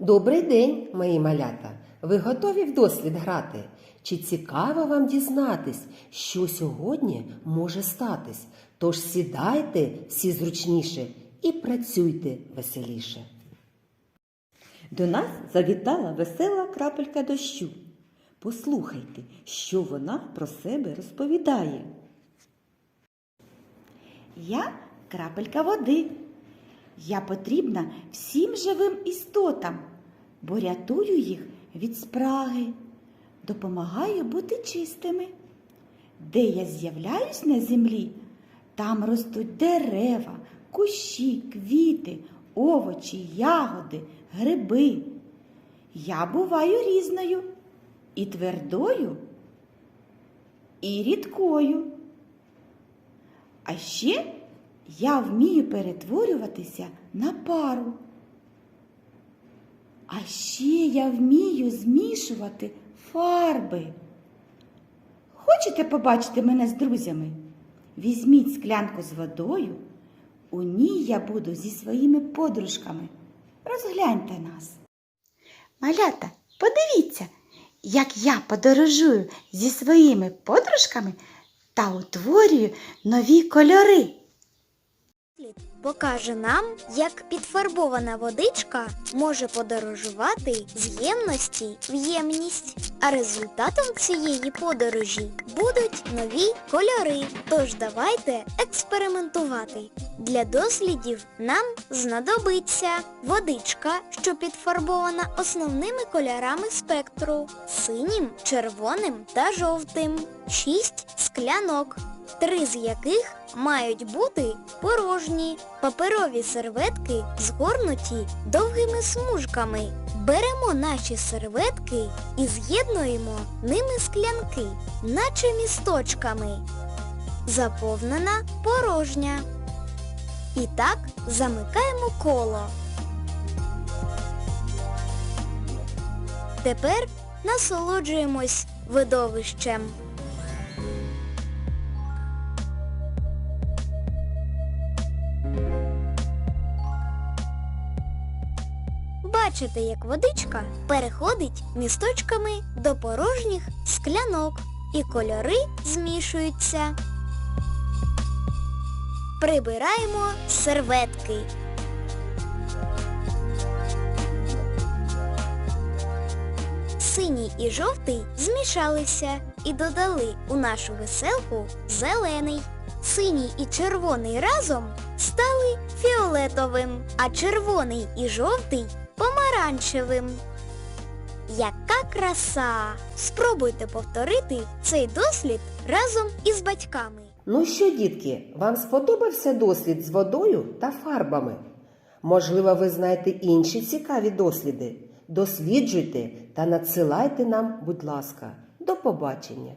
Добрий день, мої малята! Ви готові в дослід грати? Чи цікаво вам дізнатись, що сьогодні може статись? Тож сідайте всі зручніше і працюйте веселіше. До нас завітала весела крапелька дощу. Послухайте, що вона про себе розповідає. Я крапелька води. Я потрібна всім живим істотам, бо рятую їх від спраги, допомагаю бути чистими. Де я з'являюсь на землі, там ростуть дерева, кущі, квіти, овочі, ягоди, гриби. Я буваю різною і твердою, і рідкою. А ще я вмію перетворюватися на пару. А ще я вмію змішувати фарби. Хочете побачити мене з друзями? Візьміть склянку з водою. У ній я буду зі своїми подружками. Розгляньте нас. Малята, подивіться, як я подорожую зі своїми подружками та утворюю нові кольори. Дослід покаже нам, як підфарбована водичка може подорожувати з ємності в ємність. А результатом цієї подорожі будуть нові кольори. Тож давайте експериментувати. Для дослідів нам знадобиться водичка, що підфарбована основними кольорами спектру синім, червоним та жовтим. Шість склянок три з яких мають бути порожні. Паперові серветки згорнуті довгими смужками. Беремо наші серветки і з'єднуємо ними склянки, наче місточками. Заповнена порожня. І так замикаємо коло. Тепер насолоджуємось видовищем. Бачите, як водичка переходить місточками до порожніх склянок і кольори змішуються. Прибираємо серветки. Синій і жовтий змішалися і додали у нашу веселку зелений. Синій і червоний разом стали фіолетовим, а червоний і жовтий помаранчевим. Яка краса! Спробуйте повторити цей дослід разом із батьками. Ну що, дітки, вам сподобався дослід з водою та фарбами? Можливо, ви знаєте інші цікаві досліди? Досліджуйте та надсилайте нам, будь ласка. До побачення!